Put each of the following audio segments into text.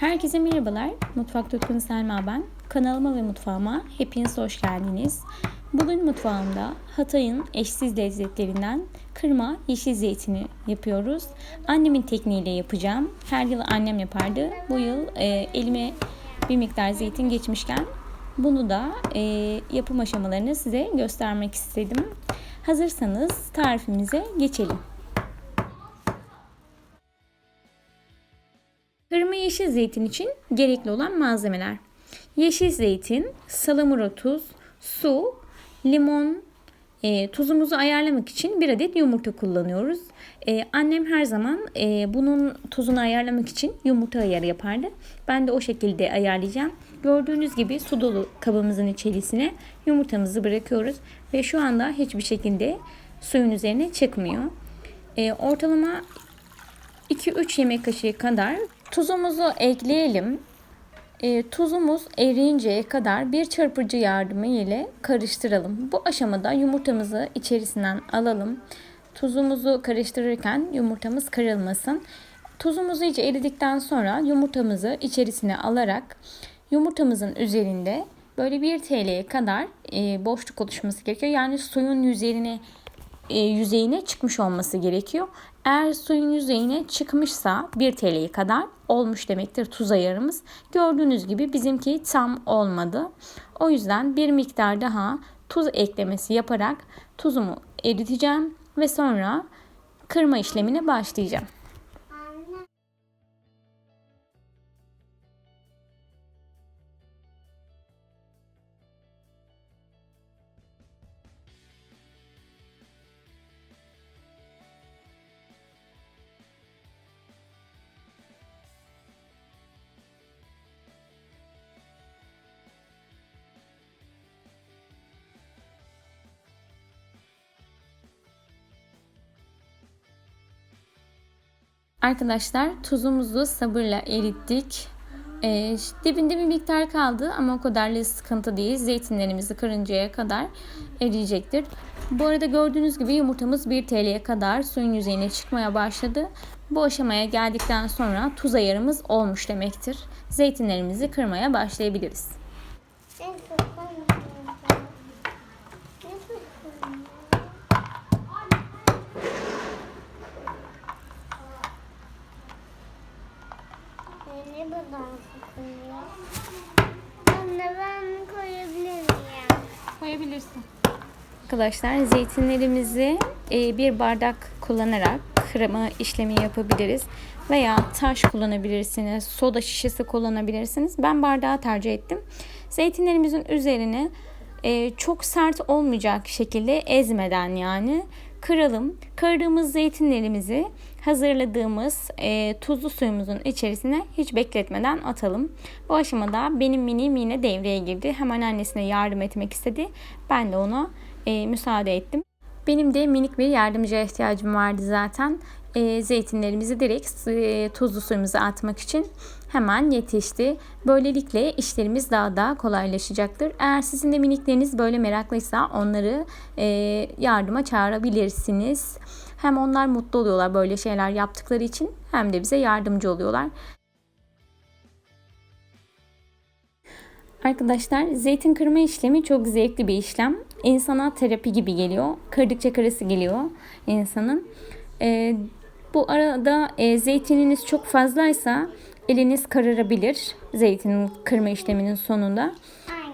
Herkese merhabalar. Mutfak Tutkun Selma ben. Kanalıma ve mutfağıma hepiniz hoş geldiniz. Bugün mutfağımda Hatay'ın eşsiz lezzetlerinden kırma yeşil zeytini yapıyoruz. Annemin tekniğiyle yapacağım. Her yıl annem yapardı. Bu yıl e, elime bir miktar zeytin geçmişken bunu da e, yapım aşamalarını size göstermek istedim. Hazırsanız tarifimize geçelim. Yeşil zeytin için gerekli olan malzemeler. Yeşil zeytin, salamura tuz, su, limon, e, tuzumuzu ayarlamak için bir adet yumurta kullanıyoruz. E, annem her zaman e, bunun tuzunu ayarlamak için yumurta ayarı yapardı. Ben de o şekilde ayarlayacağım. Gördüğünüz gibi su dolu kabımızın içerisine yumurtamızı bırakıyoruz. Ve şu anda hiçbir şekilde suyun üzerine çıkmıyor. E, ortalama 2-3 yemek kaşığı kadar tuzumuzu ekleyelim. E, tuzumuz eriyinceye kadar bir çırpıcı yardımı ile karıştıralım. Bu aşamada yumurtamızı içerisinden alalım. Tuzumuzu karıştırırken yumurtamız kırılmasın. Tuzumuzu iyice eridikten sonra yumurtamızı içerisine alarak yumurtamızın üzerinde böyle 1 TL'ye kadar e, boşluk oluşması gerekiyor. Yani suyun yüzeyine e, yüzeyine çıkmış olması gerekiyor. Eğer suyun yüzeyine çıkmışsa 1 TL'ye kadar olmuş demektir tuz ayarımız. Gördüğünüz gibi bizimki tam olmadı. O yüzden bir miktar daha tuz eklemesi yaparak tuzumu eriteceğim ve sonra kırma işlemine başlayacağım. Arkadaşlar tuzumuzu sabırla erittik. Ee, dibinde bir miktar kaldı ama o kadar da sıkıntı değil. Zeytinlerimizi kırıncaya kadar eriyecektir. Bu arada gördüğünüz gibi yumurtamız 1 TL'ye kadar suyun yüzeyine çıkmaya başladı. Bu aşamaya geldikten sonra tuz ayarımız olmuş demektir. Zeytinlerimizi kırmaya başlayabiliriz. Ne buradan sıkılıyor? Anne ben koyabilir miyim? Koyabilirsin. Arkadaşlar zeytinlerimizi e, bir bardak kullanarak kırma işlemi yapabiliriz. Veya taş kullanabilirsiniz, soda şişesi kullanabilirsiniz. Ben bardağı tercih ettim. Zeytinlerimizin üzerine e, çok sert olmayacak şekilde ezmeden yani kıralım. Kırdığımız zeytinlerimizi hazırladığımız e, tuzlu suyumuzun içerisine hiç bekletmeden atalım. Bu aşamada benim minim yine devreye girdi. Hemen annesine yardım etmek istedi. Ben de ona e, müsaade ettim. Benim de minik bir yardımcıya ihtiyacım vardı zaten. E, zeytinlerimizi direkt e, tuzlu suyumuza atmak için hemen yetişti. Böylelikle işlerimiz daha da kolaylaşacaktır. Eğer sizin de minikleriniz böyle meraklıysa onları e, yardıma çağırabilirsiniz. Hem onlar mutlu oluyorlar böyle şeyler yaptıkları için hem de bize yardımcı oluyorlar. Arkadaşlar zeytin kırma işlemi çok zevkli bir işlem. İnsana terapi gibi geliyor. Kırdıkça kırısı geliyor insanın. Ee, bu arada e, zeytininiz çok fazlaysa eliniz kararabilir zeytinin kırma işleminin sonunda.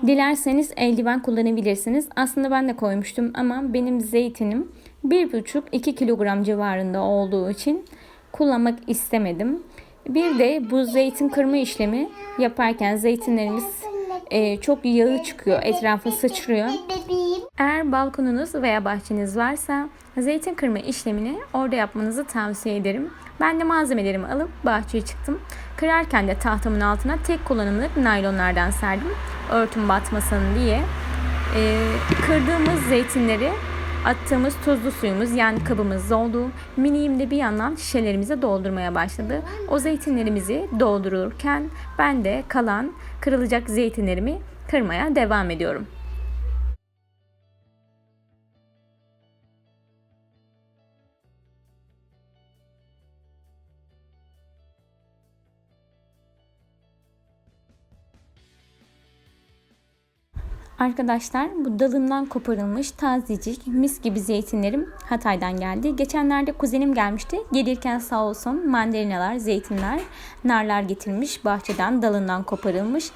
Dilerseniz eldiven kullanabilirsiniz. Aslında ben de koymuştum ama benim zeytinim 1,5-2 kilogram civarında olduğu için kullanmak istemedim. Bir de bu zeytin kırma işlemi yaparken zeytinlerimiz e, çok yağı çıkıyor, etrafa sıçrıyor. Eğer balkonunuz veya bahçeniz varsa zeytin kırma işlemini orada yapmanızı tavsiye ederim. Ben de malzemelerimi alıp bahçeye çıktım. Kırarken de tahtamın altına tek kullanımlık naylonlardan serdim. Örtüm batmasın diye. E, kırdığımız zeytinleri attığımız tuzlu suyumuz yani kabımız doldu. Miniğim de bir yandan şişelerimize doldurmaya başladı. O zeytinlerimizi doldururken ben de kalan kırılacak zeytinlerimi kırmaya devam ediyorum. Arkadaşlar bu dalından koparılmış tazecik mis gibi zeytinlerim Hatay'dan geldi. Geçenlerde kuzenim gelmişti. Gelirken sağ olsun mandalinalar, zeytinler, narlar getirmiş. Bahçeden dalından koparılmış.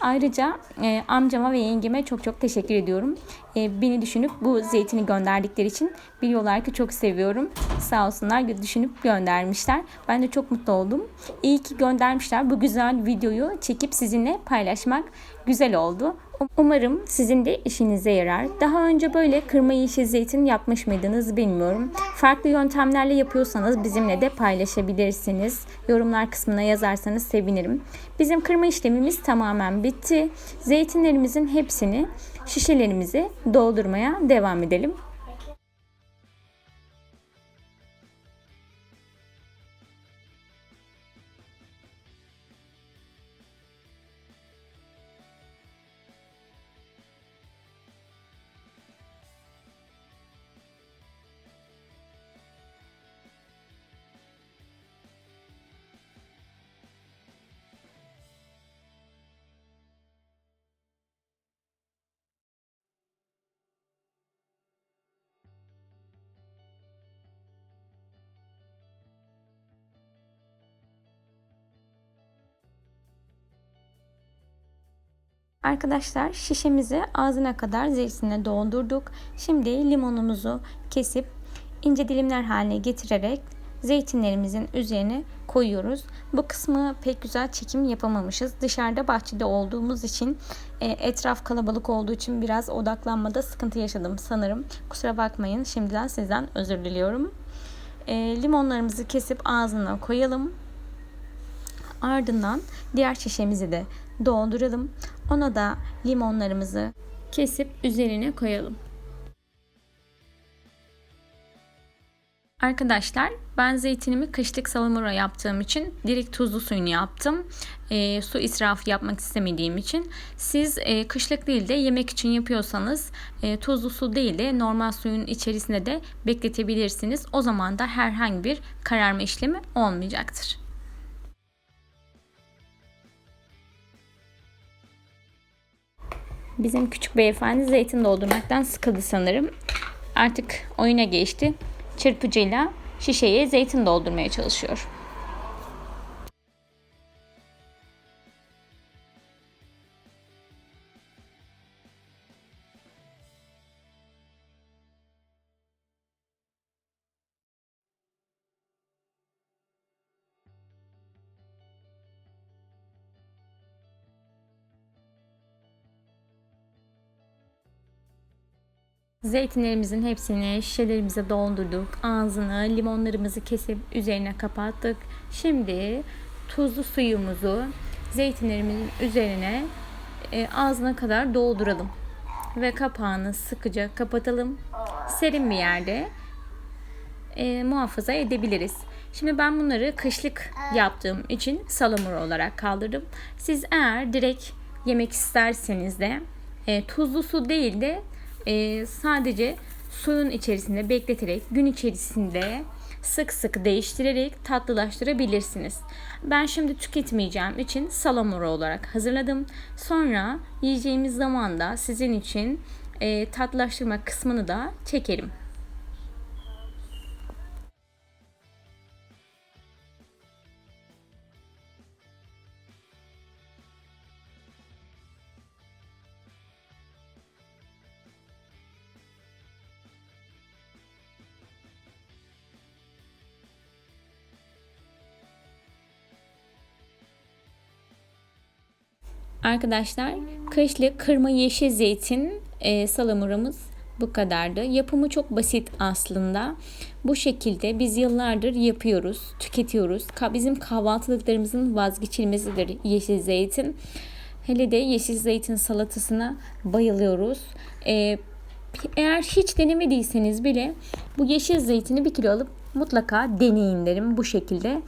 Ayrıca e, amcama ve yengeme çok çok teşekkür ediyorum. E, beni düşünüp bu zeytini gönderdikleri için biliyorlar ki çok seviyorum. Sağ olsunlar düşünüp göndermişler. Ben de çok mutlu oldum. İyi ki göndermişler. Bu güzel videoyu çekip sizinle paylaşmak güzel oldu. Umarım sizin de işinize yarar. Daha önce böyle kırma yeşil zeytin yapmış mıydınız bilmiyorum. Farklı yöntemlerle yapıyorsanız bizimle de paylaşabilirsiniz. Yorumlar kısmına yazarsanız sevinirim. Bizim kırma işlemimiz tamamen bitti. Zeytinlerimizin hepsini şişelerimize doldurmaya devam edelim. Arkadaşlar şişemizi ağzına kadar zeytinle doldurduk. Şimdi limonumuzu kesip ince dilimler haline getirerek zeytinlerimizin üzerine koyuyoruz. Bu kısmı pek güzel çekim yapamamışız. Dışarıda bahçede olduğumuz için e, etraf kalabalık olduğu için biraz odaklanmada sıkıntı yaşadım sanırım. Kusura bakmayın. Şimdiden sizden özür diliyorum. E, limonlarımızı kesip ağzına koyalım. Ardından diğer şişemizi de dolduralım. Ona da limonlarımızı kesip üzerine koyalım. Arkadaşlar ben zeytinimi kışlık salamura yaptığım için direkt tuzlu suyunu yaptım. E, su israfı yapmak istemediğim için. Siz e, kışlık değil de yemek için yapıyorsanız e, tuzlu su değil de normal suyun içerisinde de bekletebilirsiniz. O zaman da herhangi bir kararma işlemi olmayacaktır. Bizim küçük beyefendi zeytin doldurmaktan sıkıldı sanırım. Artık oyuna geçti. Çırpıcıyla şişeye zeytin doldurmaya çalışıyor. Zeytinlerimizin hepsini şişelerimize doldurduk. Ağzını, limonlarımızı kesip üzerine kapattık. Şimdi tuzlu suyumuzu zeytinlerimizin üzerine e, ağzına kadar dolduralım. Ve kapağını sıkıca kapatalım. Serin bir yerde e, muhafaza edebiliriz. Şimdi ben bunları kışlık yaptığım için salamur olarak kaldırdım. Siz eğer direkt yemek isterseniz de e, tuzlu su değil de e, sadece suyun içerisinde bekleterek gün içerisinde sık sık değiştirerek tatlılaştırabilirsiniz. Ben şimdi tüketmeyeceğim için salamura olarak hazırladım. Sonra yiyeceğimiz zaman da sizin için e, tatlılaştırma kısmını da çekerim. Arkadaşlar kışlık kırma yeşil zeytin e, salamuramız bu kadardı. Yapımı çok basit aslında. Bu şekilde biz yıllardır yapıyoruz, tüketiyoruz. Bizim kahvaltılıklarımızın vazgeçilmesidir yeşil zeytin. Hele de yeşil zeytin salatasına bayılıyoruz. Ee, eğer hiç denemediyseniz bile bu yeşil zeytini bir kilo alıp mutlaka deneyin derim bu şekilde.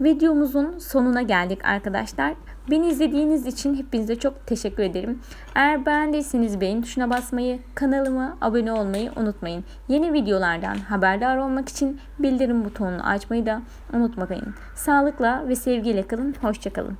Videomuzun sonuna geldik arkadaşlar. Beni izlediğiniz için hepinize çok teşekkür ederim. Eğer beğendiyseniz beğen tuşuna basmayı, kanalıma abone olmayı unutmayın. Yeni videolardan haberdar olmak için bildirim butonunu açmayı da unutmayın. Sağlıkla ve sevgiyle kalın. Hoşçakalın.